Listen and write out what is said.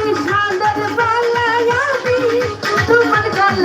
কবি সাদের তোমার গল